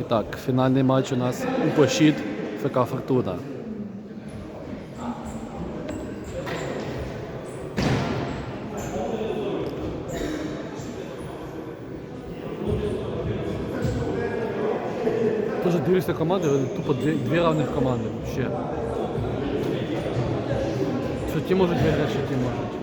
І так, фінальний матч у нас у пощід ФК Фортуна. Тоже дивишся команди, тупо дві, дві равних команди ще. Що ті можуть виграти, що ті можуть.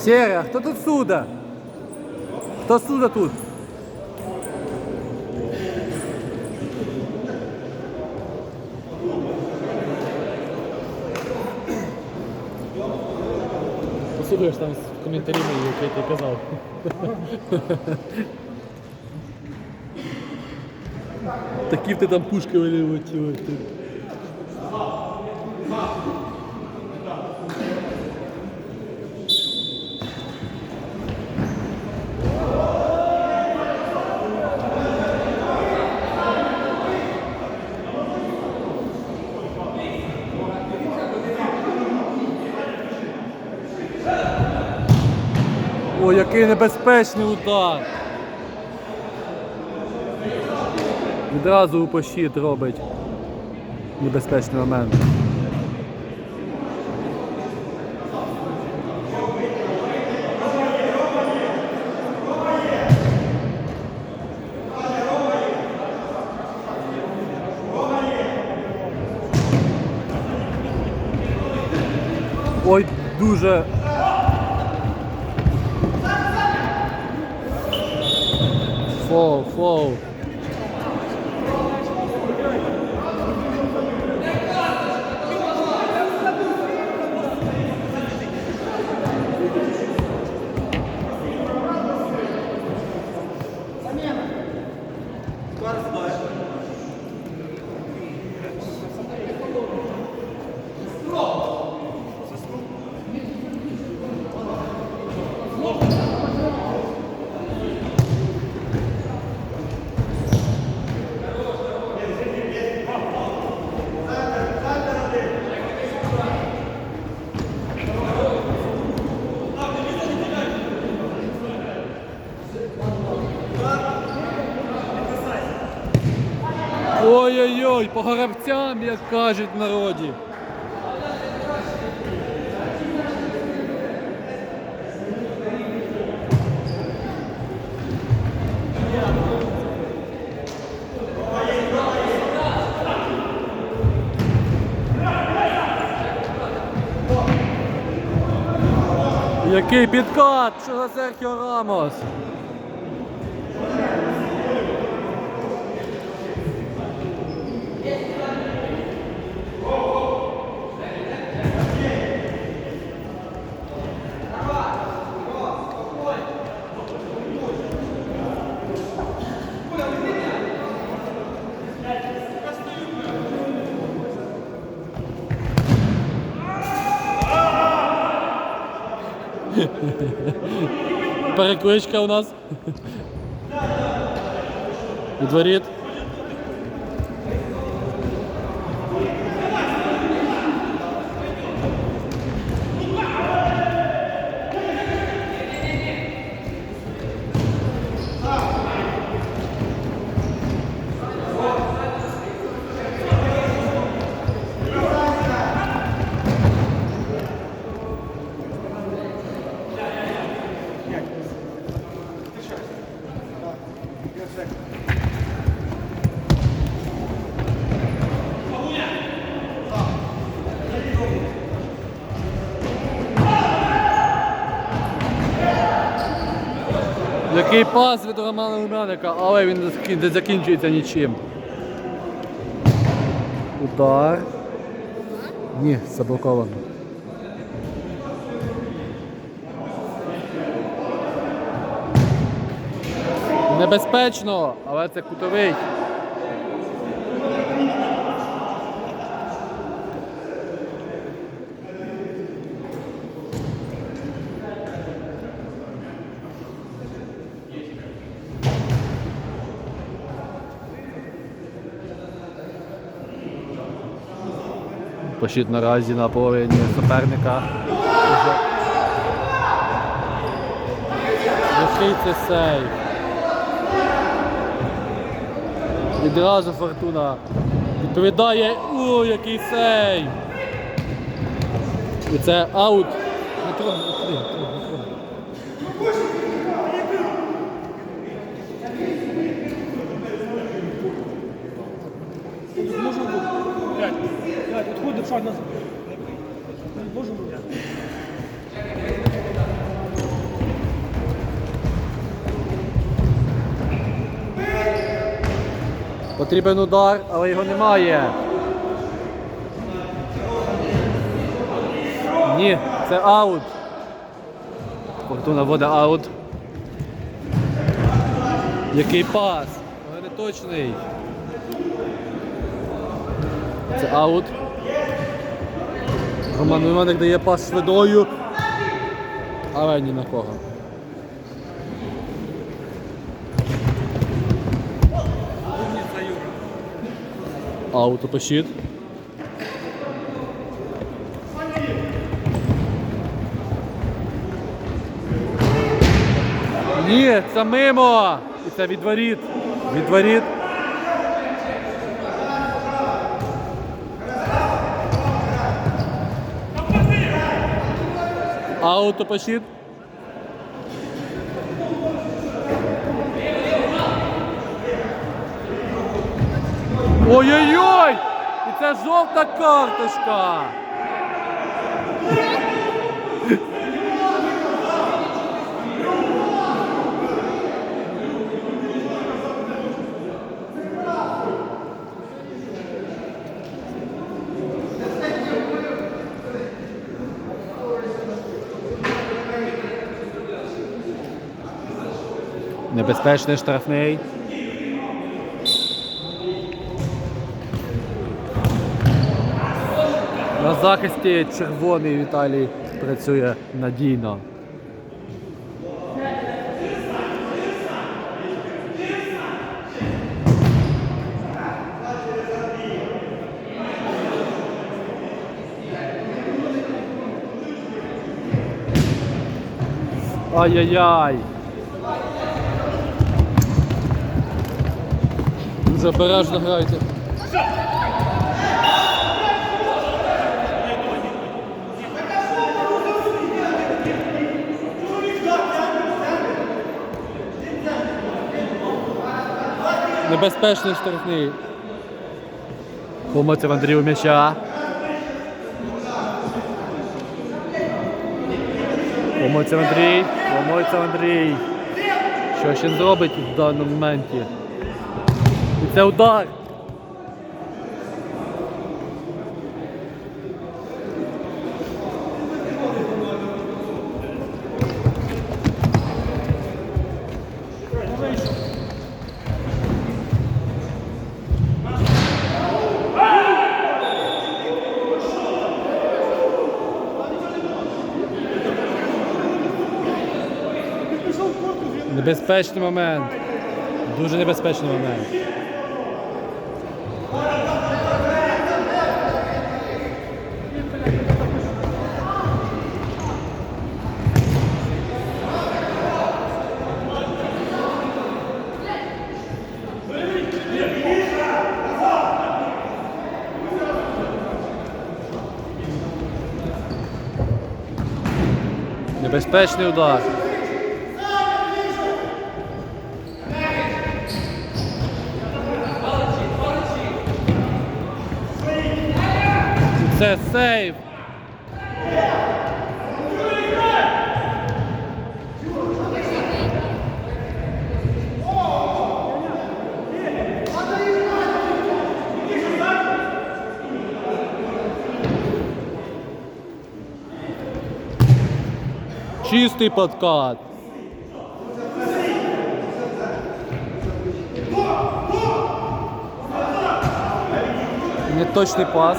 Серя, хто тут суда? Хто суда тут? Послухаєш там з коментарями, які ти казав. Такі ти там пушки вилетіли. Який небезпечний удар. Відразу у пощит робить небезпечний момент. Ой, дуже Ой-ой-ой, по горобцям, як кажуть в народі. Який підкат! Що за Серхіо Рамос? Перекличка у нас. Від Який пас від Романа Лумяника, але він не закінчується нічим. Удар. Ні, заблоковано. Небезпечно, але це кутовий. Пощит наразі на половині суперника. Це сейв. Відразу фортуна відповідає. О, який сей. І це аут. Не трогай, не трогай, не трогай, не трогай. Можемо блядь, Можемо. Потрібен удар, але його немає. Ні, це аут. Фортуна вводить аут. Який пас? Але не точний. Це аут. Роман Іваник дає пас швидою. Але ні на кого. Аутопощит. Ні, це мимо! І це відворіт. Відворіт. Аутопощит. Ой-ой-ой! І це жовта карточка. Небезпечний штрафний. На захисті червоний Віталій працює надійно. Ай-яй-яй. Дуже обережно грайте. Небезпечний штрафний. Помоця в Андрію м'яча. Помоця Андрій. Помоця Андрій. Що ще зробить в даному моменті? Це удар. Небезпечний момент. Дуже небезпечний момент. Небезпечний удар. Це сейв. Чистий подкат. Неточний пас.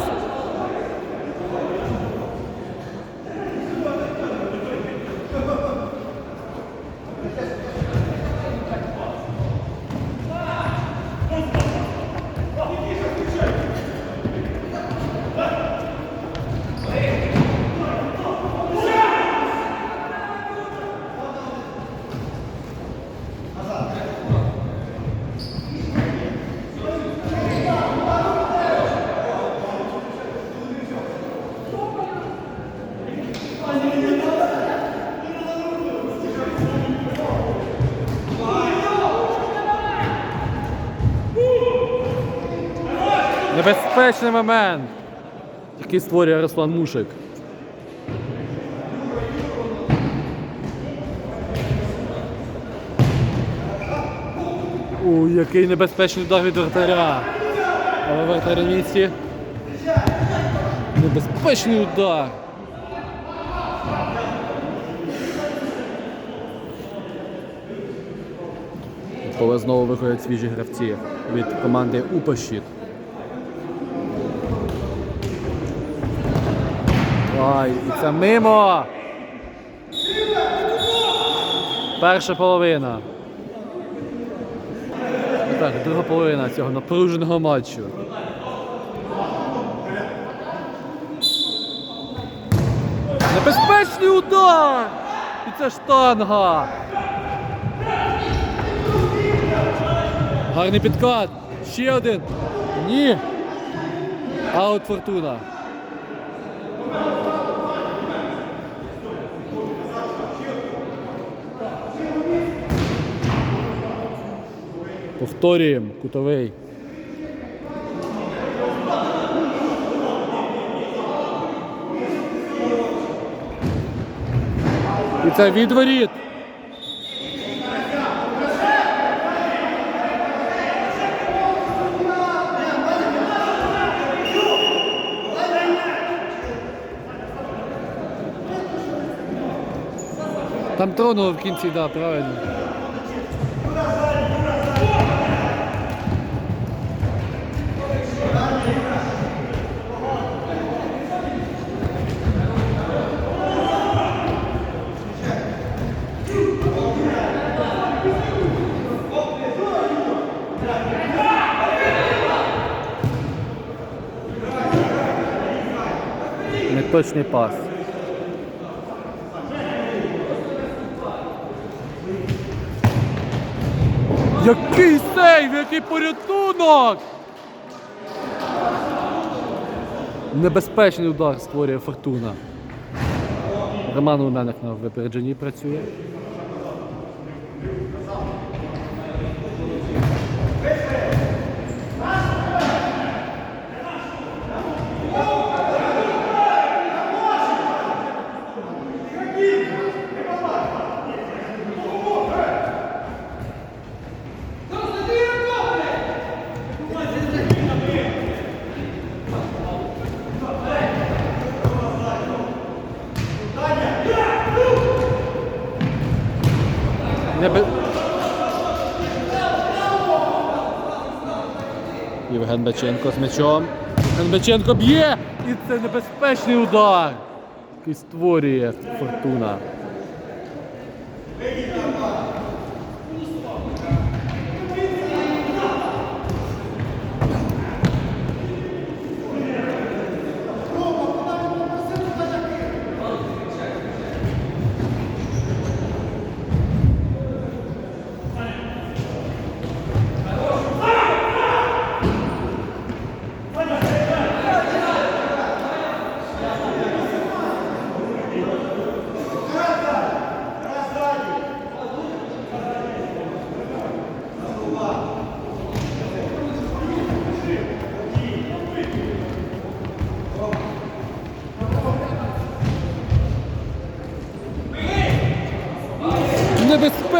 Небезпечний момент, який створює Руслан Мушик. У, який небезпечний удар від вратаря. Але вратар на місці. Небезпечний удар. Коли знову виходять свіжі гравці від команди Упощіт. Ай, і це мимо. Перша половина. Так, друга половина цього напруженого матчу. Небезпечний удар! І це штанга. Гарний підкат. Ще один. Ні. Аут фортуна. Повторюємо, кутовий. І це відворіт. Там тронуло в кінці, да, правильно. Неточний пас. Який сейв, який порятунок! Небезпечний удар створює фортуна. Роман Луменник на випередженні працює. Євген Баченко з м'ячом. Генбаченко б'є! І це небезпечний удар, який створює фортуна.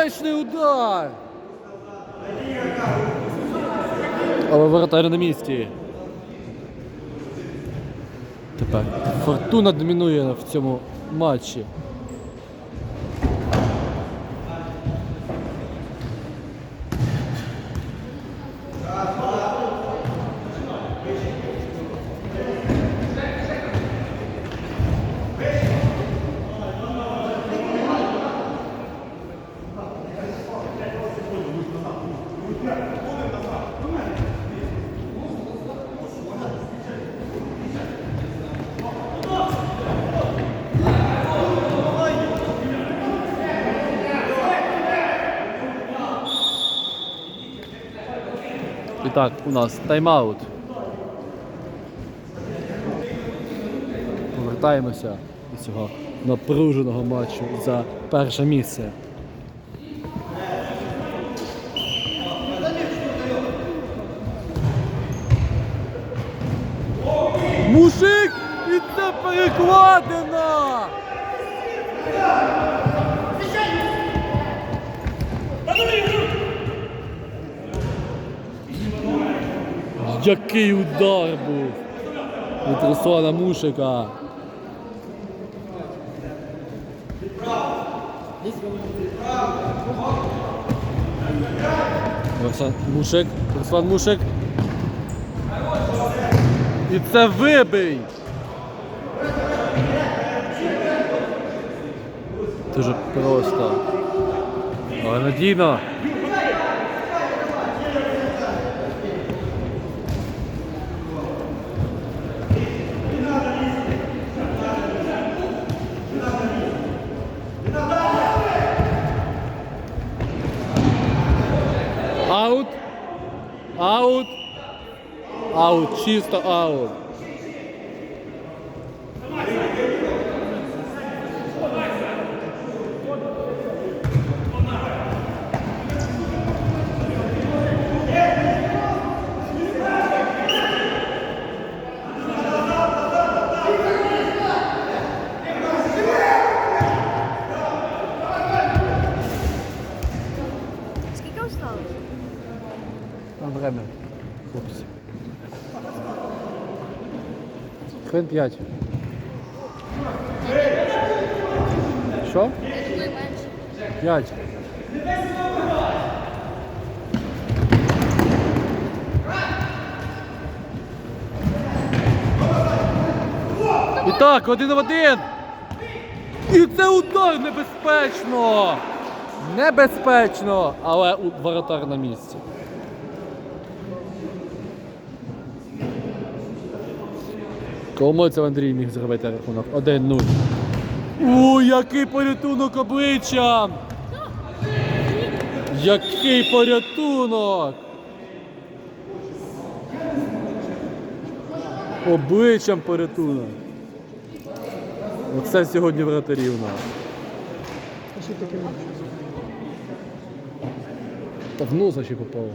Небезпечний удар! Але воротар на місці. Тепер фортуна домінує в цьому матчі. Так, у нас тайм-аут. Повертаємося до цього напруженого матчу за перше місце. Мужик! І це перекладено! Який удар був від Руслана Мушика. Руслан Мушик, Руслан Мушик. І це вибий. Дуже просто. Але надійно. Аут. Аут. Аут. Чисто 1,5. Що? 5. І так, один в один. І це удар небезпечно! Небезпечно! Але воротар на місці. Коломойцев Андрій міг зробити рахунок 1-0. Ой, який порятунок обличчям! Який порятунок! Обличчям порятунок. Оце сьогодні вратарів у нас. Та в носа ще попало.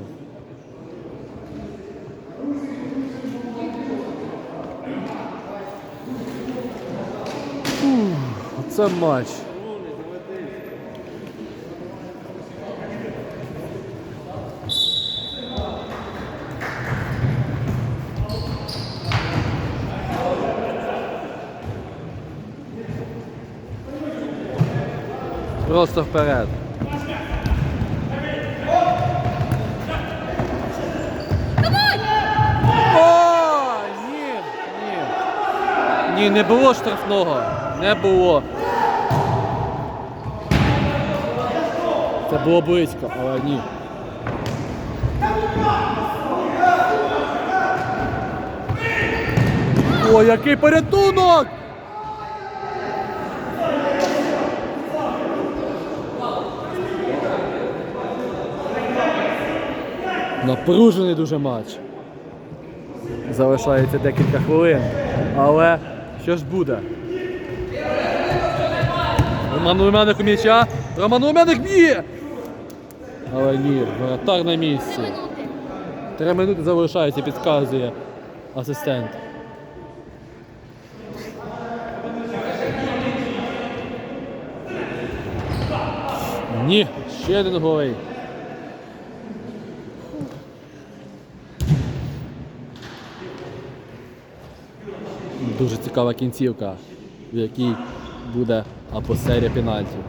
Оце матч. Просто вперед. О, ні, ні. Ні, не було штрафного. Не було. Це було близько, але ні. О, який порятунок! Напружений дуже матч. Залишається декілька хвилин. Але що ж буде? Роман Румяник у м'яча. Роман Румяник б'є! Але ні, воротар на місці. Три минути залишається, підказує асистент. Ні, ще один голий. Дуже цікава кінцівка, в якій буде або серія пенальтів,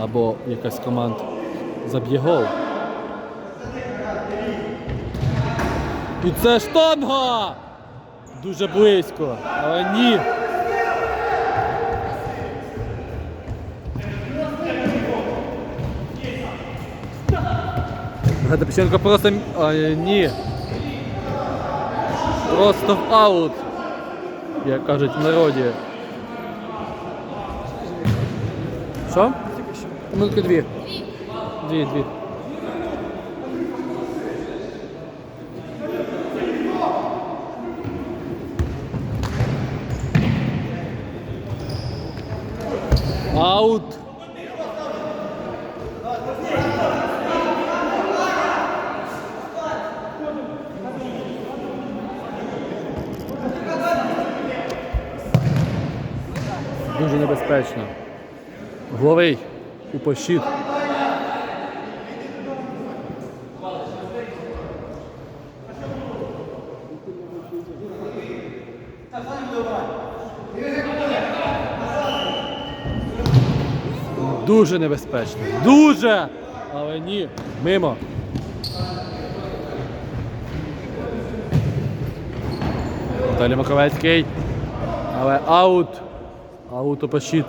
або якась команд заб'є гол. І це штанга! Дуже близько, але ні. Гадапченко просто. А, ні. Просто в аут. Як кажуть в народі. Що? Минутки дві. Дві, дві. Аут. Дуже небезпечно. Головий у пощит. Дуже небезпечно. Дуже! Але ні. Мимо. Віталій Маковецький. Але аут. Аут у пощит.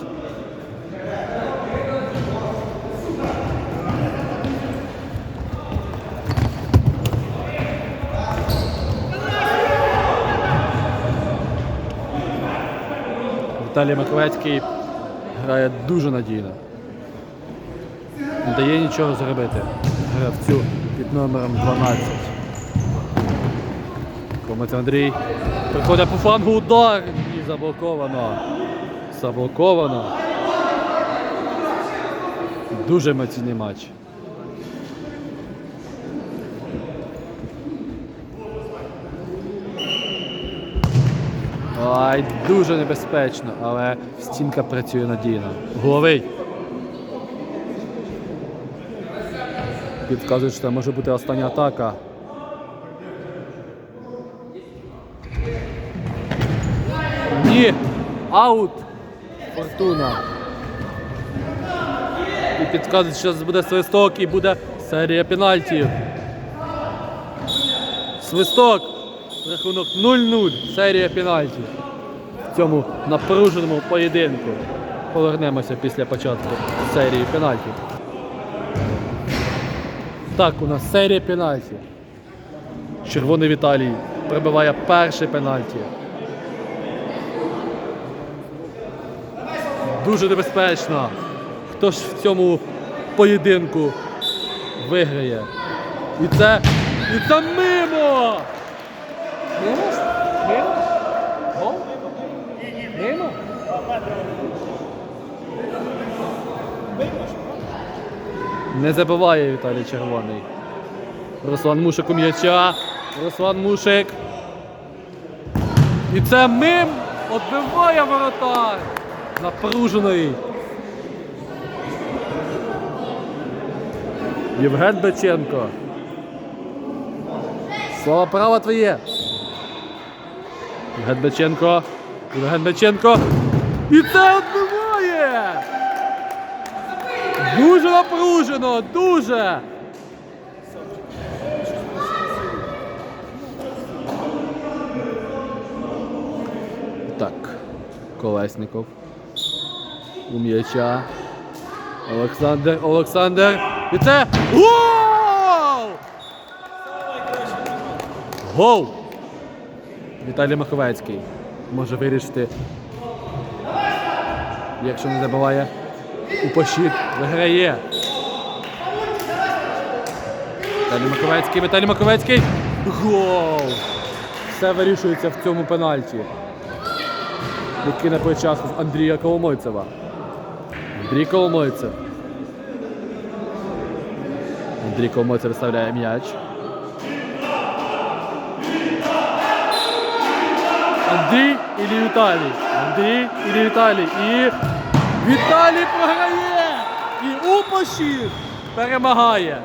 Віталій Маковецький грає дуже надійно. Не дає нічого зробити гравцю під номером 12. Комець Андрій. Приходить по флангу удар і заблоковано. Заблоковано. Дуже емоційний матч. Ай, дуже небезпечно, але стінка працює надійно. Головий. Підказують, що це може бути остання атака. Ні! Аут! Фортуна. І підказують, що буде свисток і буде серія пенальтів. Свисток. Рахунок 0-0. Серія пенальтів. В цьому напруженому поєдинку. Повернемося після початку серії пенальтів. Так, у нас серія пенальтів. Червоний Віталій прибиває перший пенальті. Дуже небезпечно. Хто ж в цьому поєдинку виграє? І це. І це мимо! Мимо? Мимо? Гол? Мимо? Не забиває Віталій Червоний. Руслан Мушик у м'яча. Руслан Мушик. І це мим відбиває воротар. Напружений. Євген Беченко. Слава право твоє. Євген Беченко. Євген Беченко. І це відбиває! Дуже напружено, дуже. Так, Колесников. У м'яча. Олександр, Олександр. І це гол! Гол! Віталій Маховецький може вирішити, якщо не забиває пощит виграє. Віталій Маковецький, Віталій Маковецький. Гол! Все вирішується в цьому пенальті. Який на плечах в Андрія Коломойцева. Андрій Коломойцев. Андрій Коломойцев виставляє м'яч. Андрій і Віталій. Андрій і Віталій. І Віталій програє! І у перемагає.